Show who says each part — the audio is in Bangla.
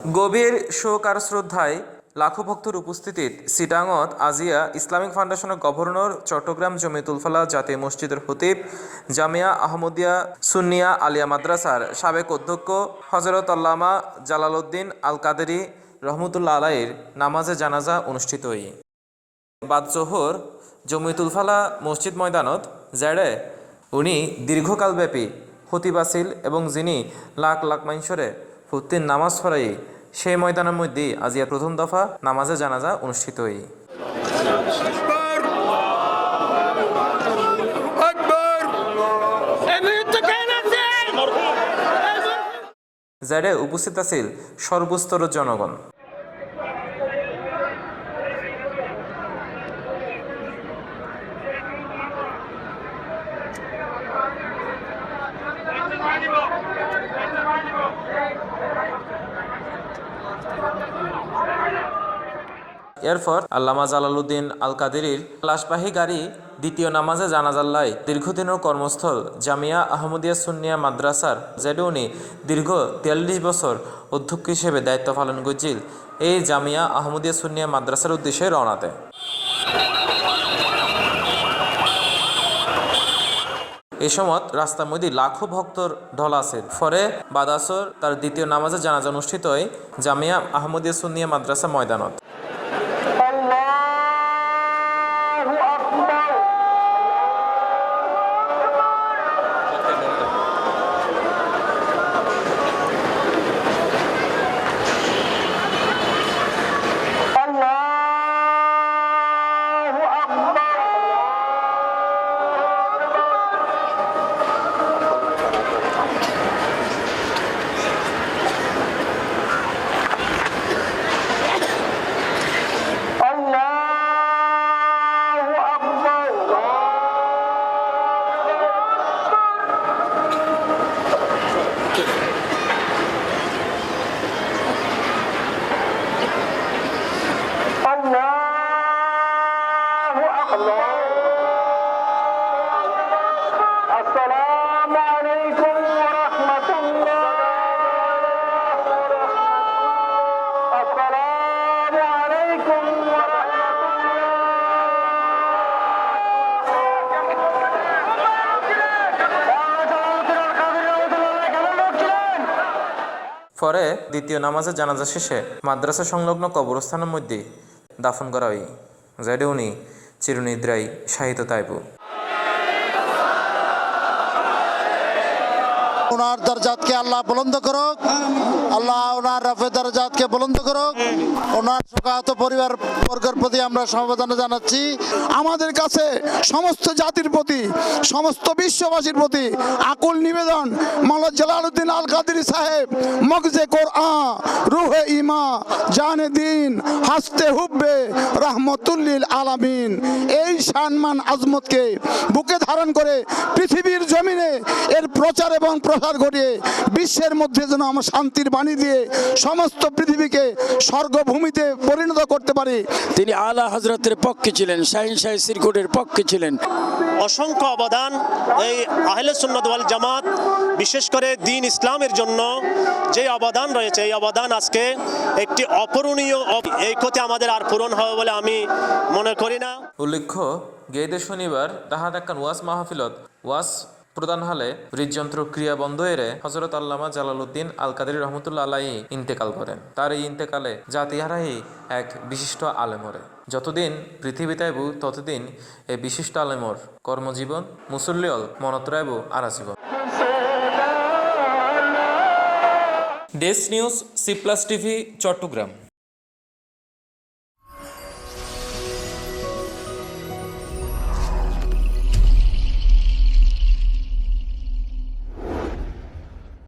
Speaker 1: গভীর শোক আর শ্রদ্ধায় লাখো ভক্তর উপস্থিতিত সিটাঙত আজিয়া ইসলামিক ফাউন্ডেশনের গভর্নর চট্টগ্রাম জমিতুল ফালা জাতীয় মসজিদের হতিব জামিয়া আহমদিয়া সুন্নিয়া আলিয়া মাদ্রাসার সাবেক অধ্যক্ষ হজরত আল্লামা জালালউদ্দিন আল কাদেরি রহমতুল্লা আলাইয়ের নামাজে জানাজা অনুষ্ঠিত হই। বাদ জোহর জমিতুল ফালা মসজিদ ময়দানত জেড়ে উনি দীর্ঘকালব্যাপী হতিবাসিল এবং যিনি লাখ লাখ মাইনসরে ফুত্তির নামাজ ফরাই সেই ময়দানের মধ্যে আজিয়া প্রথম দফা নামাজে জানাজা অনুষ্ঠিত হই। জেড়ে উপস্থিত আছিল সর্বস্তর জনগণ। এরপর আল্লামা জালালউদ্দিন আল কাদেরির লাশবাহী গাড়ি দ্বিতীয় নামাজে জানাজাল্লায় দীর্ঘদিনের কর্মস্থল জামিয়া আহমদিয়া সুন্নিয়া মাদ্রাসার যেটা উনি দীর্ঘ তিয়াল্লিশ বছর অধ্যক্ষ হিসেবে দায়িত্ব পালন করছিল। এই জামিয়া আহমদিয়া সুন্নিয়া মাদ্রাসার উদ্দেশ্যে রওনা দেয়। এই সময় রাস্তার মধ্যে লাখো ভক্তর ঢল আছে। ফরে বাদাসর তার দ্বিতীয় নামাজে জানাজা অনুষ্ঠিত হয় জামিয়া আহমদিয়া সুন্নিয়া মাদ্রাসা ময়দানত। পরে দ্বিতীয় নামাজের জানাজা শেষে মাদ্রাসা সংলগ্ন কবরস্থানের মধ্যে দাফন করা হয়। যাইডে উনি চিরনিদ্রায় সাহিত্য তাইবু।
Speaker 2: ওনার দরজাতকে আল্লাহ বুলন্দ করুক। আল্লাহ ওনার রফে দরজাতকে বুলন্দ করুক। ওনার শোকাহত পরিবার বর্গের প্রতি আমরা সমবেদনা জানাচ্ছি।
Speaker 3: আমাদের কাছে সমস্ত জাতির প্রতি, সমস্ত বিশ্ববাসীর প্রতি আকুল নিবেদন মাল্লা জালালউদ্দিন আল কাদির সাহেব, মগজে কোরআ রুহে ইমা জানে দিন, হাসতে হুব্বে, রহমতুল্লিল আলামিন। এই সম্মান আজমতকে বুকে ধারণ করে পৃথিবীর জমিনে এর প্রচার এবং প্রসার ঘটিয়ে বিশ্বের মধ্যে যেন আমরা শান্তির বাণী দিয়ে সমস্ত পৃথিবীকে স্বর্গভূমিতে পরিণত করতে পারি।
Speaker 4: তিনি আলা হজরতের পক্ষে ছিলেন শাহিন শাহী সিরকুটের পক্ষে ছিলেন।
Speaker 5: অসংখ্য অবদান এই আহলে সুন্নত ওয়াল জামাত বিশেষ করে দিন ইসলামের জন্য যে অবদান রয়েছে। এই অবদান আজকে একটি অপূরণীয় এই ক্ষতি আমাদের আর পূরণ হবে বলে আমি মনে করি না।
Speaker 1: উল্লেখ্য গেদে শনিবার তাহাদ একখান ওয়াস মাহফিলত ওয়াস প্রদান হলে হৃদযন্ত্র ক্রিয়া বন্ধ এরে হজরত আল্লামা জালালউদ্দিন আল কাদের রহমতুল্লা আলাই ইন্তেকাল করেন। তার এই ইন্তেকালে জাতিহারাই এক বিশিষ্ট আলেমরে যতদিন পৃথিবী তাইবু ততদিন এই বিশিষ্ট আলেমর কর্মজীবন মুসল্লিয়ল মনতরাইবু আরাজীবন desk news, C plus TV, Chattogram.